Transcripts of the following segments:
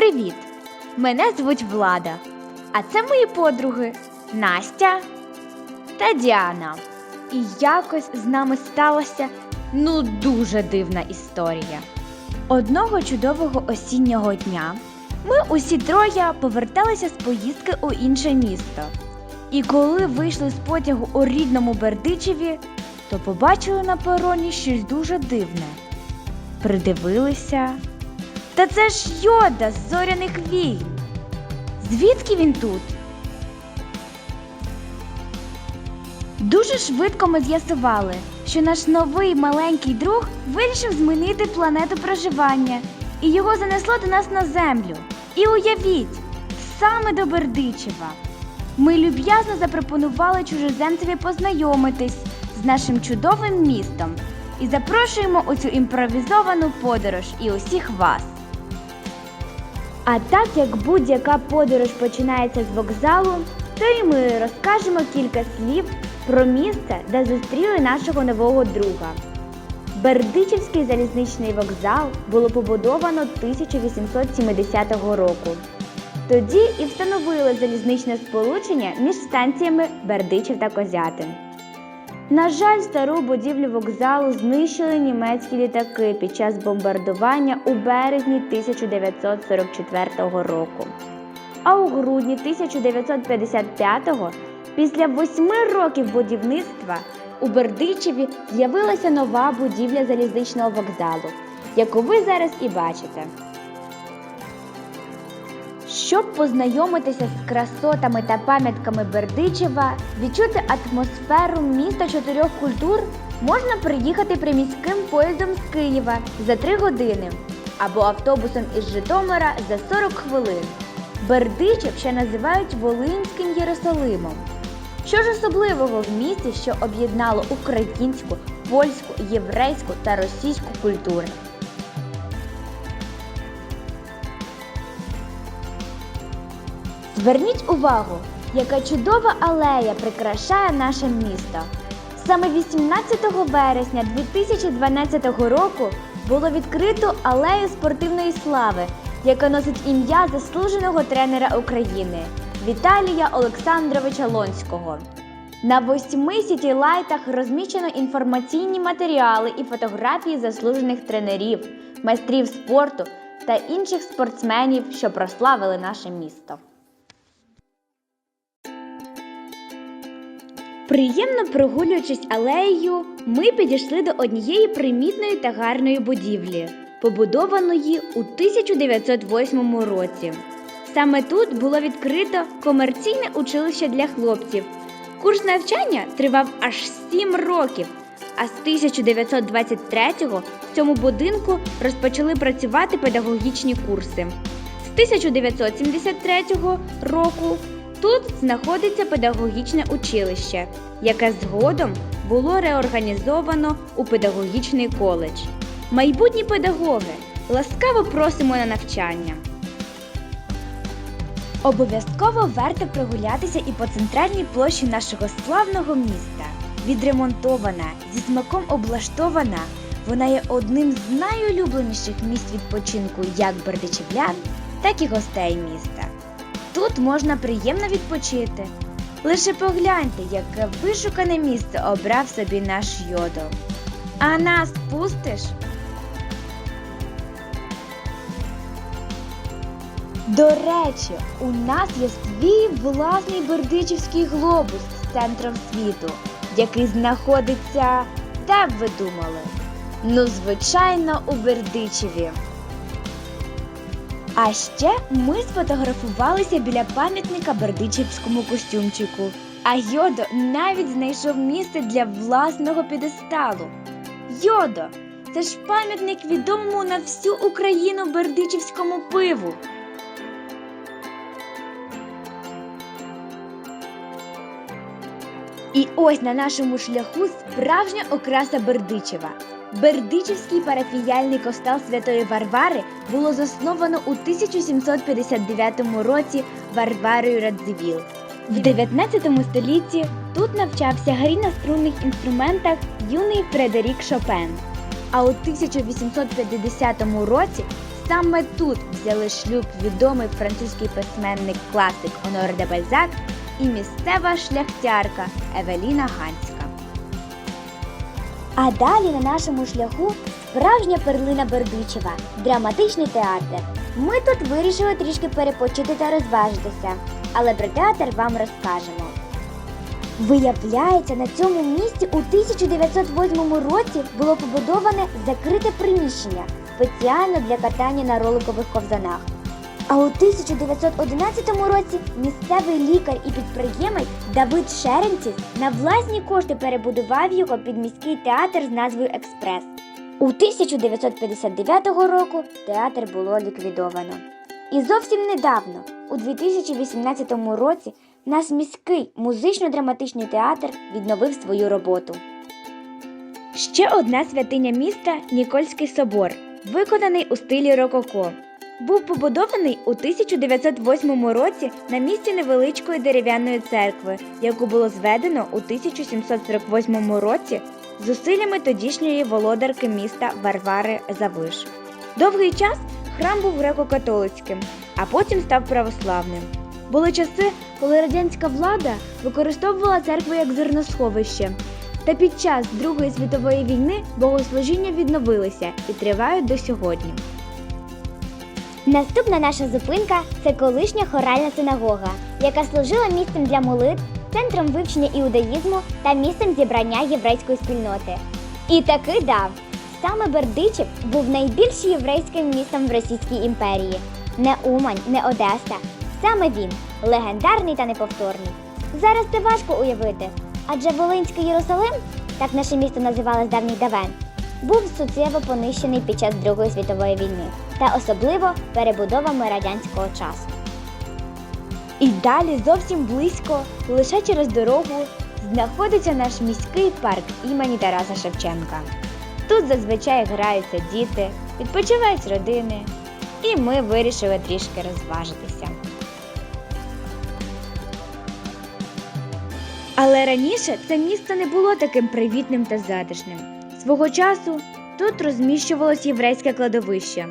Привіт! Мене звуть Влада. А це мої подруги Настя та Діана. І якось з нами сталася ну дуже дивна історія. Одного чудового осіннього дня ми усі троє поверталися з поїздки у інше місто. І коли вийшли з потягу у рідному Бердичеві, то побачили на пероні щось дуже дивне. Придивилися. Та це ж йода з зоряних війн. Звідки він тут? Дуже швидко ми з'ясували, що наш новий маленький друг вирішив змінити планету проживання, і його занесло до нас на землю. І уявіть, саме до Бердичева. Ми люб'язно запропонували чужоземцеві познайомитись з нашим чудовим містом і запрошуємо у цю імпровізовану подорож і усіх вас. А так як будь-яка подорож починається з вокзалу, то і ми розкажемо кілька слів про місце, де зустріли нашого нового друга. Бердичівський залізничний вокзал було побудовано 1870 року. Тоді і встановили залізничне сполучення між станціями Бердичів та Козятин. На жаль, стару будівлю вокзалу знищили німецькі літаки під час бомбардування у березні 1944 року. А у грудні 1955-го, після восьми років будівництва, у Бердичеві з'явилася нова будівля залізничного вокзалу, яку ви зараз і бачите. Щоб познайомитися з красотами та пам'ятками Бердичева, відчути атмосферу міста чотирьох культур, можна приїхати приміським поїздом з Києва за 3 години або автобусом із Житомира за 40 хвилин. Бердичев ще називають Волинським Єрусалимом. Що ж особливого в місті, що об'єднало українську, польську, єврейську та російську культури? Зверніть увагу, яка чудова алея прикрашає наше місто. Саме 18 вересня 2012 року було відкрито алею спортивної слави, яка носить ім'я заслуженого тренера України Віталія Олександровича Лонського. На восьми сітілайтах розміщено інформаційні матеріали і фотографії заслужених тренерів, майстрів спорту та інших спортсменів, що прославили наше місто. Приємно прогулюючись алеєю, ми підійшли до однієї примітної та гарної будівлі, побудованої у 1908 році. Саме тут було відкрито комерційне училище для хлопців. Курс навчання тривав аж 7 років, а з 1923-го в цьому будинку розпочали працювати педагогічні курси. З 1973 року Тут знаходиться педагогічне училище, яке згодом було реорганізовано у педагогічний коледж. Майбутні педагоги, ласкаво просимо на навчання. Обов'язково варто прогулятися і по центральній площі нашого славного міста. Відремонтована, зі смаком облаштована, вона є одним з найулюбленіших місць відпочинку як бердичівлян, так і гостей міста. Тут можна приємно відпочити. Лише погляньте, яке вишукане місце обрав собі наш йодо. А нас пустиш? До речі, у нас є свій власний бердичівський глобус з центром світу, який знаходиться, де б ви думали? Ну, звичайно, у Бердичеві. А ще ми сфотографувалися біля пам'ятника бердичівському костюмчику. А Йодо навіть знайшов місце для власного підесталу. Йодо, це ж пам'ятник відомому на всю Україну бердичівському пиву. І ось на нашому шляху справжня окраса Бердичева. Бердичівський парафіяльний костел Святої Варвари було засновано у 1759 році Варварою Радзивіл. В 19 столітті тут навчався грі на струнних інструментах юний Фредерік Шопен. А у 1850 році саме тут взяли шлюб відомий французький письменник класик Онор де Бальзак і місцева шляхтярка Евеліна Ганська. А далі на нашому шляху справжня перлина Бердичева драматичний театр. Ми тут вирішили трішки перепочити та розважитися, але про театр вам розкажемо. Виявляється, на цьому місці у 1908 році було побудоване закрите приміщення спеціально для катання на роликових ковзанах. А у 1911 році місцевий лікар і підприємець Давид Шеренціс на власні кошти перебудував його під міський театр з назвою Експрес. У 1959 року театр було ліквідовано. І зовсім недавно, у 2018 році, наш міський музично-драматичний театр відновив свою роботу. Ще одна святиня міста Нікольський собор, виконаний у стилі рококо. Був побудований у 1908 році на місці невеличкої дерев'яної церкви, яку було зведено у 1748 році зусиллями тодішньої володарки міста Варвари Завиш. Довгий час храм був греко-католицьким, а потім став православним. Були часи, коли радянська влада використовувала церкву як зерносховище. Та під час Другої світової війни богослужіння відновилися і тривають до сьогодні. Наступна наша зупинка це колишня хоральна синагога, яка служила місцем для молитв, центром вивчення іудаїзму та місцем зібрання єврейської спільноти. І таки дав. Саме Бердичів був найбільш єврейським містом в Російській імперії. Не Умань, не Одеса. Саме він легендарний та неповторний. Зараз це важко уявити, адже Волинський Єрусалим, так наше місто називали з давніх давен, був суттєво понищений під час Другої світової війни та особливо перебудовами радянського часу. І далі зовсім близько, лише через дорогу, знаходиться наш міський парк імені Тараса Шевченка. Тут зазвичай граються діти, відпочивають родини, і ми вирішили трішки розважитися. Але раніше це місто не було таким привітним та затишним. Свого часу тут розміщувалось єврейське кладовище,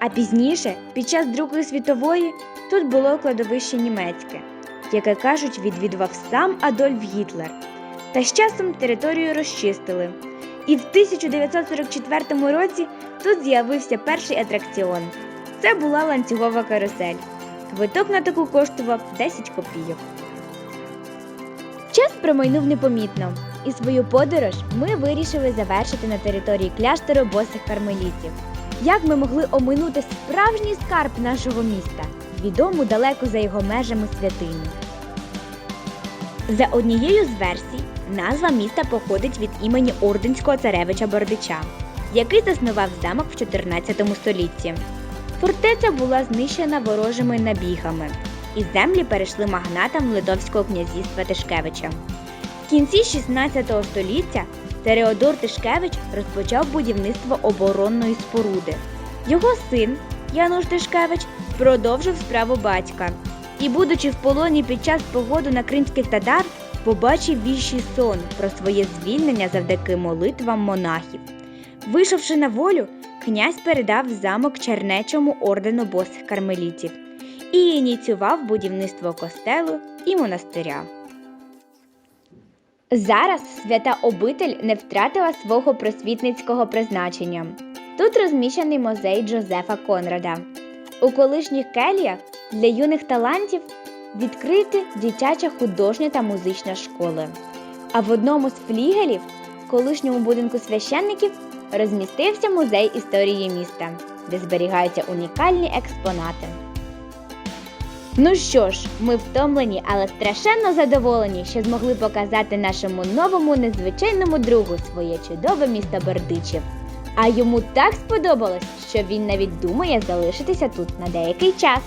а пізніше, під час Другої світової, тут було кладовище німецьке, яке кажуть, відвідував сам Адольф Гітлер. Та з часом територію розчистили. І в 1944 році тут з'явився перший атракціон. Це була ланцюгова карусель. Квиток на таку коштував 10 копійок. Час промайнув непомітно, і свою подорож ми вирішили завершити на території кляштору босих кармелітів. Як ми могли оминути справжній скарб нашого міста, відому далеко за його межами святиню? За однією з версій, назва міста походить від імені орденського царевича Бордича, який заснував замок в 14 столітті. Фортеця була знищена ворожими набігами, і землі перейшли магнатам Литовського князівства Тишкевича. В кінці 16 століття Тереодор Тишкевич розпочав будівництво оборонної споруди. Його син Януш Тишкевич продовжив справу батька і, будучи в полоні під час погоду на кримських татар, побачив віщий сон про своє звільнення завдяки молитвам монахів. Вийшовши на волю, князь передав замок Чернечому ордену босих кармелітів і ініціював будівництво костелу і монастиря. Зараз свята обитель не втратила свого просвітницького призначення. Тут розміщений музей Джозефа Конрада. У колишніх келіях для юних талантів відкриті дитяча художня та музична школи. А в одному з флігелів, колишньому будинку священників, розмістився музей історії міста, де зберігаються унікальні експонати. Ну що ж, ми втомлені, але страшенно задоволені, що змогли показати нашому новому незвичайному другу своє чудове місто Бердичів. А йому так сподобалось, що він навіть думає залишитися тут на деякий час.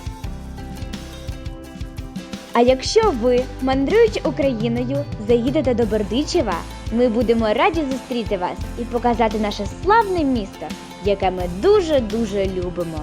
А якщо ви, мандруючи Україною, заїдете до Бердичева, ми будемо раді зустріти вас і показати наше славне місто, яке ми дуже дуже любимо.